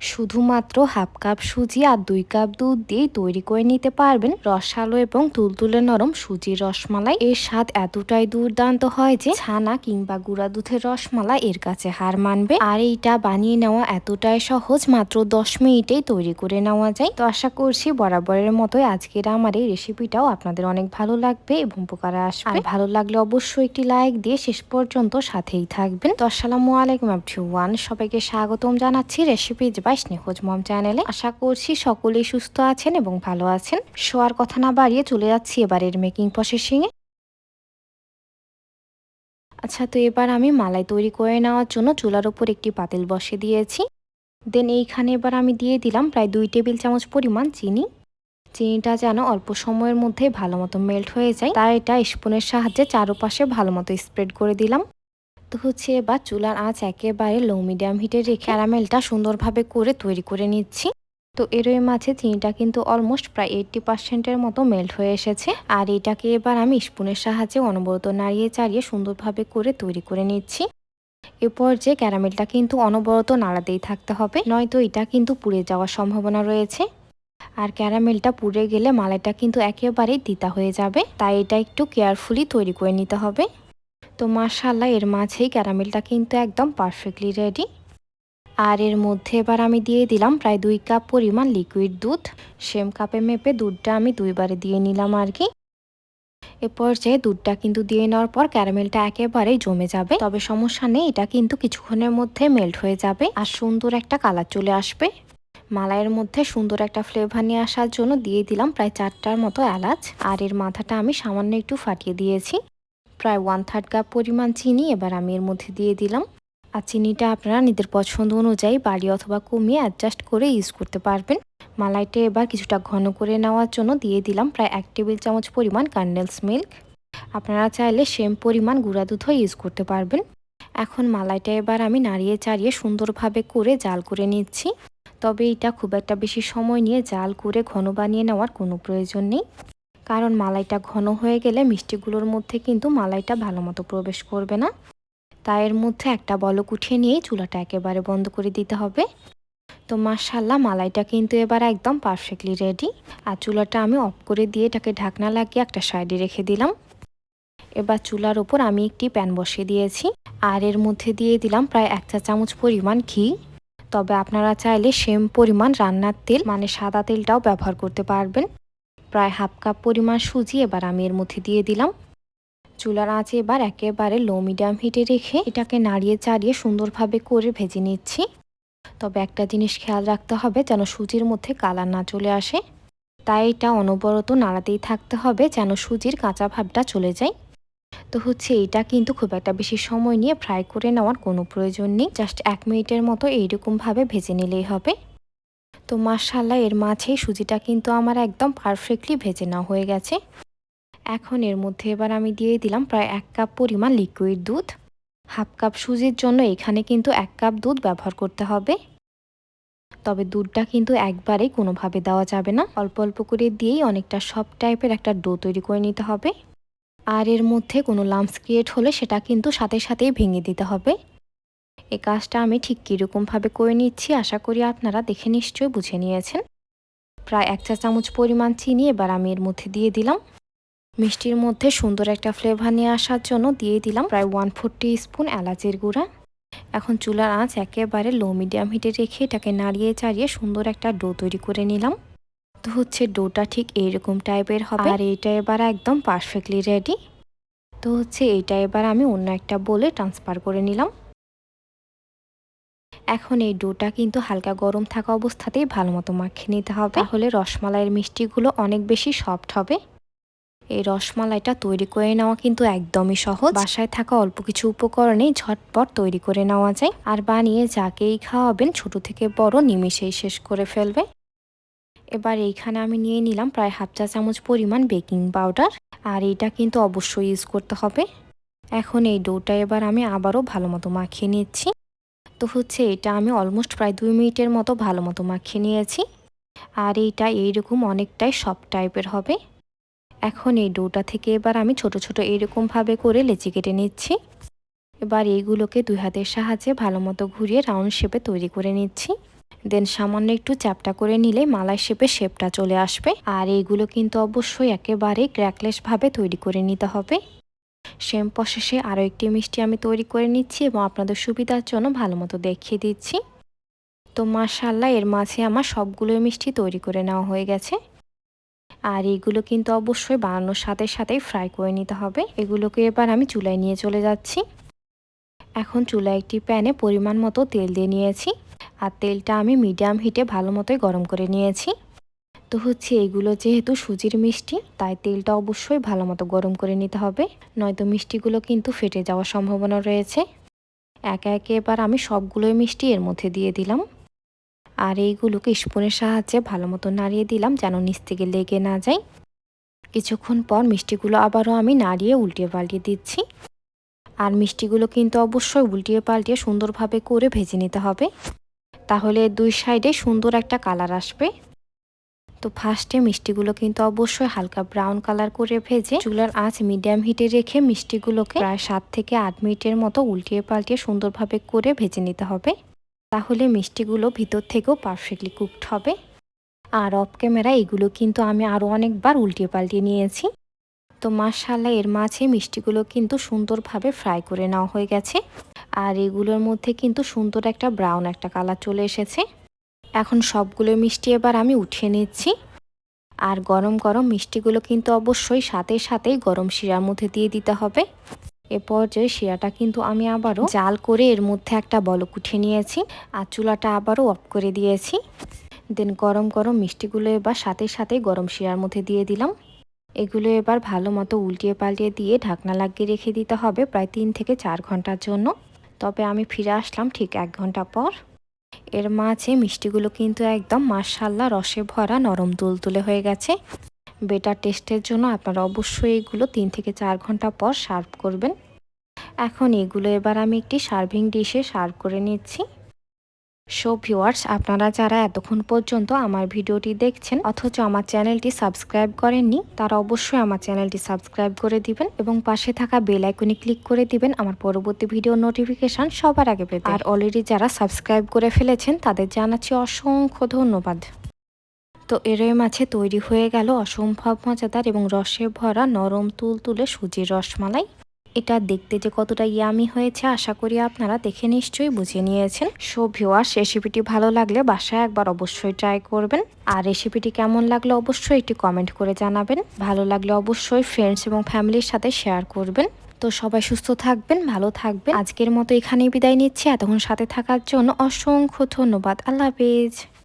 শুধুমাত্র half cup সুজি আর দুই কাপ দুধ দিয়েই তৈরি করে নিতে পারবেন রসালো এবং তুলতুলে নরম সুজির রসমালাই। এর স্বাদ এতটাই দুর্দান্ত হয় যে ছানা কিংবা গুঁড়া দুধের রসমালাই এর কাছে হার মানবে। আর এইটা বানিয়ে নেওয়া এতটাই সহজ, মাত্র দশ মিনিটেই তৈরি করে নেওয়া যায়। তো আশা করছি বরাবরের মতোই আজকের আমার এই রেসিপিটাও আপনাদের অনেক ভালো লাগবে এবং উপকারে আসবে। আর ভালো লাগলে অবশ্যই একটি লাইক দিয়ে শেষ পর্যন্ত সাথেই থাকবেন। তো আসসালামু আলাইকুম ওয়ান সবাইকে স্বাগতম জানাচ্ছি রেসিপি বাই স্নেহজ মম চ্যানেলে। আশা করছি সকলেই সুস্থ আছেন এবং ভালো আছেন। শোয়ার কথা না বাড়িয়ে চলে যাচ্ছি এবারের মেকিং প্রসেসিংয়ে। আচ্ছা তো এবার আমি মালাই তৈরি করে নেওয়ার জন্য চুলার উপর একটি পাতিল বসে দিয়েছি। দেন এইখানে এবার আমি দিয়ে দিলাম প্রায় দুই টেবিল চামচ পরিমাণ চিনি। চিনিটা যেন অল্প সময়ের মধ্যে ভালো মতো মেল্ট হয়ে যায়। তাই এটা স্পুনের সাহায্যে চারোপাশে ভালো মতো স্প্রেড করে দিলাম। তো হচ্ছে এবার চুলার আঁচ একেবারে লো মিডিয়াম হিটে রেখে ক্যারামেলটা সুন্দরভাবে করে তৈরি করে নিচ্ছি। তো এরই মাঝে চিনিটা কিন্তু অলমোস্ট প্রায় এইটটি পার্সেন্টের মতো মেল্ট হয়ে এসেছে। আর এটাকে এবার আমি স্পুনের সাহায্যে অনবরত নাড়িয়ে চাড়িয়ে সুন্দরভাবে করে তৈরি করে নিচ্ছি। এরপর যে ক্যারামেলটা কিন্তু অনবরত নাড়াতেই থাকতে হবে, নয়তো এটা কিন্তু পুড়ে যাওয়ার সম্ভাবনা রয়েছে। আর ক্যারামেলটা পুড়ে গেলে মালাইটা কিন্তু একেবারেই দিতা হয়ে যাবে, তাই এটা একটু কেয়ারফুলি তৈরি করে নিতে হবে। তো মাশাল্লাহ এর মাঝেই ক্যারামেলটা কিন্তু একদম পারফেক্টলি রেডি আর এর মধ্যে এবার আমি দিয়ে দিলাম প্রায় দুই কাপ পরিমাণ লিকুইড দুধ। সেম কাপে মেপে দুধটা আমি দুইবারে দিয়ে নিলাম আর কি। এরপর যে দুধটা কিন্তু দিয়ে নেওয়ার পর ক্যারামেলটা একেবারেই জমে যাবে। তবে সমস্যা নেই, এটা কিন্তু কিছুক্ষণের মধ্যে মেল্ট হয়ে যাবে। আর সুন্দর একটা কালার চলে আসবে। মালাইয়ের মধ্যে সুন্দর একটা ফ্লেভার নিয়ে আসার জন্য দিয়ে দিলাম প্রায় চারটার মতো এলাচ। আর এর মাথাটা আমি সামান্য একটু ফাটিয়ে দিয়েছি। প্রায় ওয়ান থার্ড কাপ পরিমাণ চিনি এবার আমি এর মধ্যে দিয়ে দিলাম। আর চিনিটা আপনারা নিজের পছন্দ অনুযায়ী বাড়ি অথবা কমিয়ে অ্যাডজাস্ট করে ইউজ করতে পারবেন। মালাইটা এবার কিছুটা ঘন করে নেওয়ার জন্য দিয়ে দিলাম প্রায় এক টেবিল চামচ পরিমাণ কার্নেলস মিল্ক আপনারা চাইলে সেম পরিমাণ গুঁড়া দুধও ইউজ করতে পারবেন। এখন মালাইটা এবার আমি নাড়িয়ে চাড়িয়ে সুন্দরভাবে করে জাল করে নিচ্ছি। তবে এটা খুব একটা বেশি সময় নিয়ে জাল করে ঘন বানিয়ে নেওয়ার কোনো প্রয়োজন নেই। কারণ মালাইটা ঘন হয়ে গেলে মিষ্টিগুলোর মধ্যে কিন্তু মালাইটা ভালো মতো প্রবেশ করবে না। তাই এর মধ্যে একটা বলক উঠিয়ে নিয়েই চুলাটা একেবারে বন্ধ করে দিতে হবে। তো মার্শাল্লাহ মালাইটা কিন্তু এবার একদম পারফেক্টলি রেডি আর চুলাটা আমি অফ করে দিয়ে এটাকে ঢাকনা লাগিয়ে একটা সাইডে রেখে দিলাম। এবার চুলার ওপর আমি একটি প্যান বসিয়ে দিয়েছি। আর এর মধ্যে দিয়ে দিলাম প্রায় এক চা চামচ পরিমাণ ঘি। তবে আপনারা চাইলে সেম পরিমাণ রান্নার তেল মানে সাদা তেলটাও ব্যবহার করতে পারবেন। প্রায় হাফ কাপ পরিমাণ সুজি এবার আমি এর মধ্যে দিয়ে দিলাম। চুলার আঁচে এবার একেবারে লো মিডিয়াম হিটে রেখে এটাকে নাড়িয়ে চাড়িয়ে সুন্দরভাবে করে ভেজে নিচ্ছি। তবে একটা জিনিস খেয়াল রাখতে হবে যেন সুজির মধ্যে কালার না চলে আসে। তাই এটা অনবরত নাড়াতেই থাকতে হবে যেন সুজির কাঁচা ভাবটা চলে যায়। তো হচ্ছে এটা কিন্তু খুব একটা বেশি সময় নিয়ে ফ্রাই করে নেওয়ার কোনো প্রয়োজন নেই। জাস্ট এক মিনিটের মতো এইরকমভাবে ভেজে নিলেই হবে। তো মার্শাল্লাহ এর মাঝেই সুজিটা কিন্তু আমার একদম পারফেক্টলি ভেজে নেওয়া হয়ে গেছে। এখন এর মধ্যে এবার আমি দিয়ে দিলাম প্রায় এক কাপ পরিমাণ লিকুইড দুধ। হাফ কাপ সুজির জন্য এখানে কিন্তু এক কাপ দুধ ব্যবহার করতে হবে। তবে দুধটা কিন্তু একবারেই কোনোভাবে দেওয়া যাবে না। অল্প অল্প করে দিয়েই অনেকটা সব টাইপের একটা ডো তৈরি করে নিতে হবে। আর এর মধ্যে কোনো লাম্পস ক্রিয়েট হলে সেটা কিন্তু সাথে সাথেই ভেঙে দিতে হবে। এই কাজটা আমি ঠিক কীরকমভাবে করে নিচ্ছি, আশা করি আপনারা দেখে নিশ্চয়ই বুঝে নিয়েছেন। প্রায় এক চা চামচ পরিমাণ চিনি এবার আমি এর মধ্যে দিয়ে দিলাম। মিষ্টির মধ্যে সুন্দর একটা ফ্লেভার নিয়ে আসার জন্য দিয়ে দিলাম প্রায় ওয়ান ফোরটি স্পুন এলাচের গুঁড়া। এখন চুলার আঁচ একেবারে লো মিডিয়াম হিটে রেখে এটাকে নাড়িয়ে চাড়িয়ে সুন্দর একটা ডো তৈরি করে নিলাম। তো হচ্ছে ডোটা ঠিক এইরকম টাইপের হবে। আর এইটা এবার একদম পারফেক্টলি রেডি। তো হচ্ছে এইটা এবার আমি অন্য একটা বলে ট্রান্সফার করে নিলাম। এখন এই ডোটা কিন্তু হালকা গরম থাকা অবস্থাতেই ভালো মতো মাখিয়ে নিতে হবে। তাহলে রসমালাইয়ের মিষ্টিগুলো অনেক বেশি সফট হবে। এই রসমালাইটা তৈরি করে নেওয়া কিন্তু একদমই সহজ। বাসায় থাকা অল্প কিছু উপকরণেই ঝটপট তৈরি করে নেওয়া যায়। আর বানিয়ে যাকেই খাওয়াবেন, ছোট থেকে বড় নিমিশেই শেষ করে ফেলবে। এবার এইখানে আমি নিয়ে নিলাম প্রায় হাফ চা চামচ পরিমাণ বেকিং পাউডার। আর এইটা কিন্তু অবশ্যই ইউজ করতে হবে। এখন এই ডোটা এবার আমি আবারও ভালো মতো মাখিয়ে নিচ্ছি। তো হচ্ছে এটা আমি অলমোস্ট প্রায় দুই মিনিটের মতো ভালো মতো মাখিয়ে নিয়েছি। আর এইটা এইরকম অনেকটাই সফট টাইপের হবে। এখন এই ডোটা থেকে এবার আমি ছোট ছোট এইরকমভাবে করে লেচি কেটে নিচ্ছি। এবার এইগুলোকে দুই হাতের সাহায্যে ভালো মতো ঘুরিয়ে রাউন্ড শেপে তৈরি করে নিচ্ছি। দেন সামান্য একটু চ্যাপটা করে নিলে মালাই শেপে শেপটা চলে আসবে। আর এইগুলো কিন্তু অবশ্যই একেবারে ক্র্যাকলেসভাবে তৈরি করে নিতে হবে। সেম প্রসেসে আরও একটি মিষ্টি আমি তৈরি করে নিচ্ছি এবং আপনাদের সুবিধার জন্য ভালো মতো দেখিয়ে দিচ্ছি। তো মাশাল্লাহ এর মাঝে আমার সবগুলো মিষ্টি তৈরি করে নেওয়া হয়ে গেছে। আর এগুলো কিন্তু অবশ্যই বানানোর সাথে সাথেই ফ্রাই করে নিতে হবে। এগুলোকে এবার আমি চুলায় নিয়ে চলে যাচ্ছি। এখন চুলায় একটি প্যানে পরিমাণ মতো তেল দিয়ে নিয়েছি। আর তেলটা আমি মিডিয়াম হিটে ভালো মতোই গরম করে নিয়েছি। তো হচ্ছে এগুলো যেহেতু সুজির মিষ্টি, তাই তেলটা অবশ্যই ভালো মতো গরম করে নিতে হবে। নয়তো মিষ্টিগুলো কিন্তু ফেটে যাওয়ার সম্ভাবনা রয়েছে। একে একে এবার আমি সবগুলোই মিষ্টি এর মধ্যে দিয়ে দিলাম। আর এইগুলোকে স্পুনের সাহায্যে ভালো মতো নাড়িয়ে দিলাম যেন নিচ থেকে লেগে না যায়। কিছুক্ষণ পর মিষ্টিগুলো আবারও আমি নাড়িয়ে উল্টিয়ে পাল্টিয়ে দিচ্ছি। আর মিষ্টিগুলো কিন্তু অবশ্যই উল্টিয়ে পাল্টিয়ে সুন্দরভাবে করে ভেজে নিতে হবে। তাহলে দুই সাইডে সুন্দর একটা কালার আসবে। তো ফার্স্টে মিষ্টিগুলো কিন্তু অবশ্যই হালকা ব্রাউন কালার করে ভেজে চুলার আঁচ মিডিয়াম হিটে রেখে মিষ্টিগুলোকে প্রায় সাত থেকে আট মিনিটের মতো উল্টিয়ে পাল্টিয়ে সুন্দরভাবে করে ভেজে নিতে হবে। তাহলে মিষ্টিগুলো ভিতর থেকেও পারফেক্টলি কুকড হবে। আর অফ ক্যামেরা এগুলো কিন্তু আমি আরও অনেকবার উল্টিয়ে পাল্টিয়ে নিয়েছি। তো মাশাল্লাহ এর মাঝে মিষ্টিগুলো কিন্তু সুন্দরভাবে ফ্রাই করে নেওয়া হয়ে গেছে। আর এগুলোর মধ্যে কিন্তু সুন্দর একটা ব্রাউন একটা কালার চলে এসেছে। এখন সবগুলো মিষ্টি এবার আমি উঠিয়ে নিচ্ছি। আর গরম গরম মিষ্টিগুলো কিন্তু অবশ্যই সাথে সাথেই গরম শিরার মধ্যে দিয়ে দিতে হবে। এ পর্যায়ে শিরাটা কিন্তু আমি আবারও জাল করে এর মধ্যে একটা বলক উঠিয়ে নিয়েছি আর চুলাটা আবারও অফ করে দিয়েছি। দেন গরম গরম মিষ্টিগুলো এবার সাথে সাথে গরম শিরার মধ্যে দিয়ে দিলাম। এগুলো এবার ভালো মতো উল্টিয়ে পাল্টিয়ে দিয়ে ঢাকনা লাগিয়ে রেখে দিতে হবে প্রায় তিন থেকে চার ঘণ্টার জন্য। তবে আমি ফিরে আসলাম ঠিক এক ঘণ্টা পর। এর মাঝে মিষ্টিগুলো কিন্তু একদম মার্শাল্লা রসে ভরা নরম তুলতুলে হয়ে গেছে। বেটার টেস্টের জন্য আপনারা অবশ্যই এগুলো তিন থেকে চার ঘণ্টা পর সার্ভ করবেন। এখন এগুলো এবার আমি একটি সার্ভিং ডিশে সার্ভ করে নিচ্ছি। সো ভিউয়ার্স আপনারা যারা এতক্ষণ পর্যন্ত আমার ভিডিওটি দেখছেন, অথচ আমার চ্যানেলটি সাবস্ক্রাইব করেননি, তারা অবশ্যই আমার চ্যানেলটি সাবস্ক্রাইব করে দিবেন এবং পাশে থাকা বেল আইকনে ক্লিক করে দিবেন, আমার পরবর্তী ভিডিও নোটিফিকেশান সবার আগে পেতে। আর অলরেডি যারা সাবস্ক্রাইব করে ফেলেছেন, তাদের জানাচ্ছি অসংখ্য ধন্যবাদ। তো এরই মাছে তৈরি হয়ে গেল অসম্ভব মজাদার এবং রসে ভরা নরম তুল তুলে সুজির রসমালাই। এটা দেখতে যে কতটা ইয়ামি হয়েছে, আশা করি আপনারা দেখে নিশ্চয়ই বুঝে নিয়েছেন। সো ভিওয়ার্স রেসিপিটি ভালো লাগলে বাসায় একবার অবশ্যই ট্রাই করবেন। আর রেসিপিটি কেমন লাগল অবশ্যই একটি কমেন্ট করে জানাবেন। ভালো লাগলে অবশ্যই ফ্রেন্ডস এবং ফ্যামিলির সাথে শেয়ার করবেন। তো সবাই সুস্থ থাকবেন, ভালো থাকবেন। আজকের মতো এখানেই বিদায় নিচ্ছি। এতক্ষণ সাথে থাকার জন্য অসংখ্য ধন্যবাদ। আল্লাহ হাফেজ।